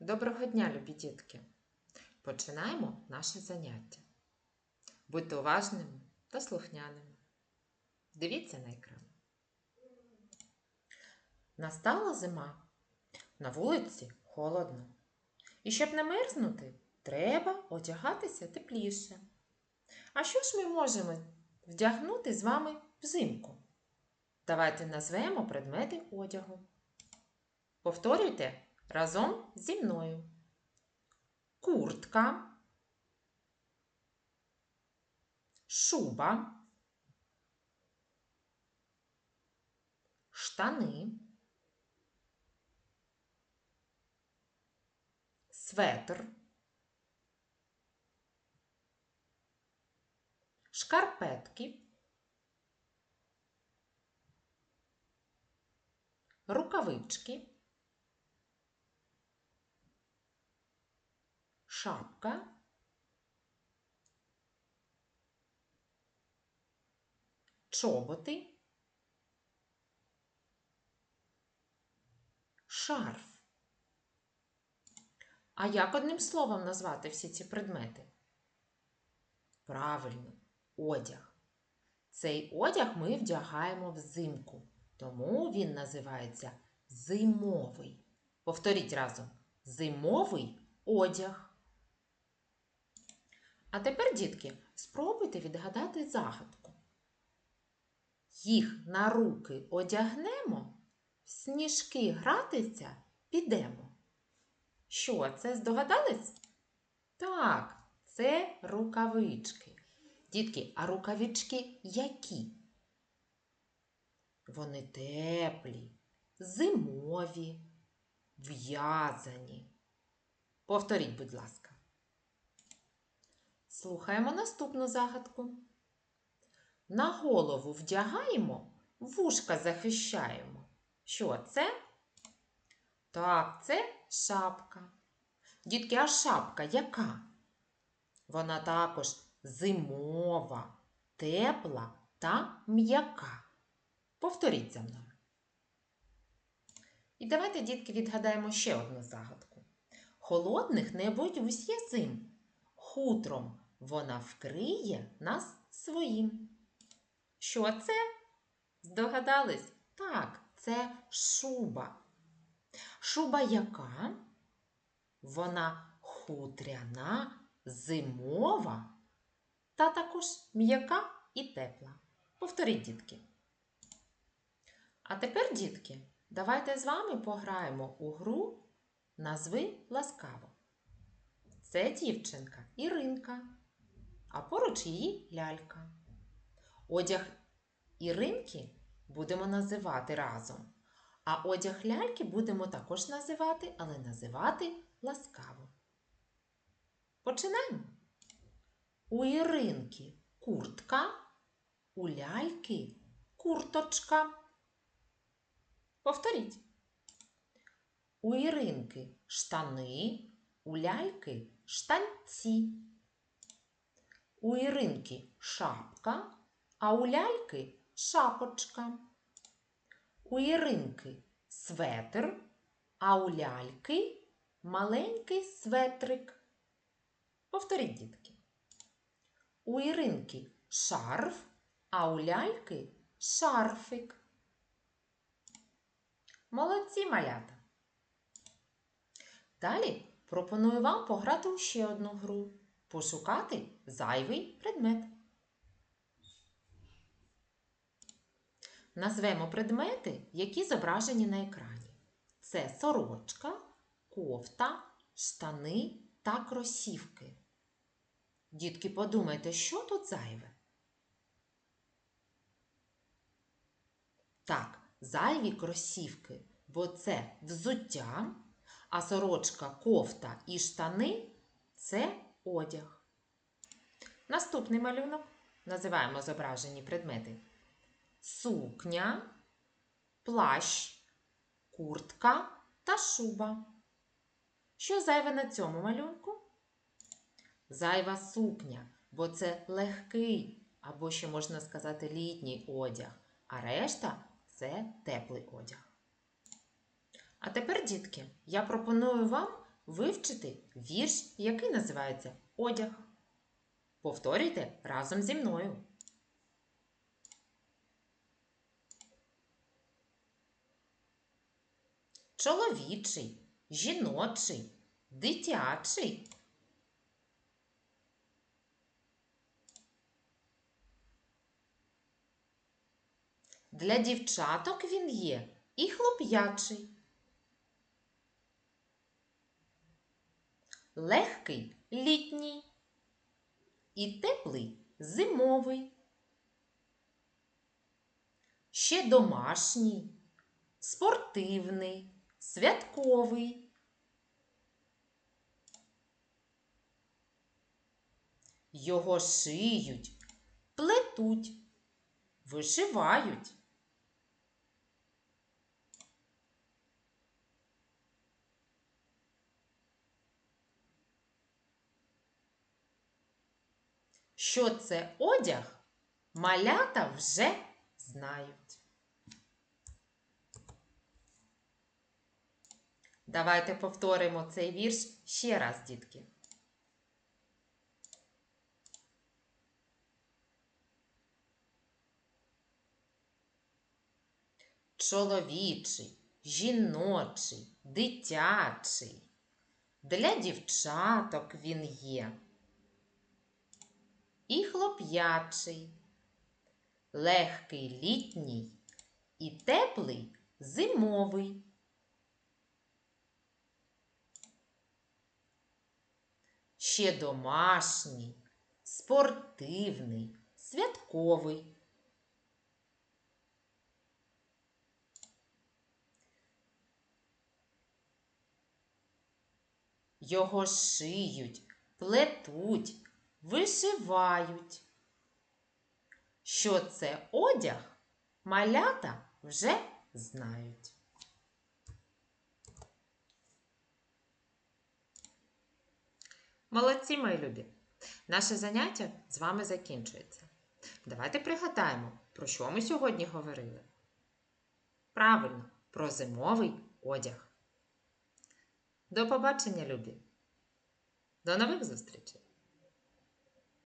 Доброго дня, любі дітки! Починаємо наше заняття. Будьте уважними та слухняними. Дивіться на екран. Настала зима. На вулиці холодно. І щоб не мерзнути, треба одягатися тепліше. А що ж ми можемо вдягнути з вами взимку? Давайте назвемо предмети одягу. Повторюйте разом зі мною. Куртка, шуба, штани, светр, шкарпетки, рукавички. Шапка, чоботи, шарф. А як одним словом назвати всі ці предмети? Правильно, одяг. Цей одяг ми вдягаємо взимку, тому він називається зимовий. Повторіть разом: зимовий одяг. А тепер, дітки, спробуйте відгадати загадку. Їх на руки одягнемо, в сніжки гратися підемо. Що, це здогадались? Так, це рукавички. Дітки, а рукавички які? Вони теплі, зимові, в'язані. Повторіть, будь ласка. Слухаємо наступну загадку. На голову вдягаємо, вушка захищаємо. Що це? Так, це шапка. Дітки, а шапка яка? Вона також зимова, тепла та м'яка. Повторіть за мною. І давайте, дітки, відгадаємо ще одну загадку. Холодних не боюсь я зим. Хутром вона вкриє нас своїм. Що це? Здогадались? Так, це шуба. Шуба яка? Вона хутряна, зимова та також м'яка і тепла. Повторіть, дітки. А тепер, дітки, давайте з вами пограємо у гру Назви ласкаво. Це дівчинка Іринка, а поруч її лялька. Одяг Іринки будемо називати разом, а одяг ляльки будемо також називати, але називати ласкаво. Починаємо. У Іринки куртка, у ляльки курточка. Повторіть. У Іринки штани, у ляльки штанці. У Іринки шапка, а у ляльки шапочка. У Іринки светр, а у ляльки маленький светрик. Повторіть, дітки. У Іринки шарф, а у ляльки шарфик. Молодці малята. Далі пропоную вам пограти у ще одну гру. Пошукати зайвий предмет. Назвемо предмети, які зображені на екрані. Це сорочка, кофта, штани та кросівки. Дітки, подумайте, що тут зайве? Так, зайві кросівки, бо це взуття, а сорочка, кофта і штани це одяг. Наступний малюнок називаємо зображені предмети. Сукня, плащ, куртка та шуба. Що зайве на цьому малюнку? Зайва сукня, бо це легкий, або ще можна сказати літній одяг, а решта це теплий одяг. А тепер, дітки, я пропоную вам вивчити вірш, який називається Одяг. Повторюйте разом зі мною. Чоловічий, жіночий, дитячий. Для дівчаток він є і хлоп'ячий. Легкий літній і теплий зимовий. Ще домашній, спортивний, святковий. Його шиють, плетуть, вишивають. Що це одяг, малята вже знають. Давайте повторимо цей вірш ще раз, дітки. Чоловічий, жіночий, дитячий. Для дівчаток він є. І хлоп'ячий, легкий літній і теплий зимовий. Ще домашній, спортивний, святковий. Його шиють, плетуть, вишивають. Що це одяг, малята вже знають. Молодці, мої любі! Наше заняття з вами закінчується. Давайте пригадаємо, про що ми сьогодні говорили. Правильно, про зимовий одяг. До побачення, любі! До нових зустрічей!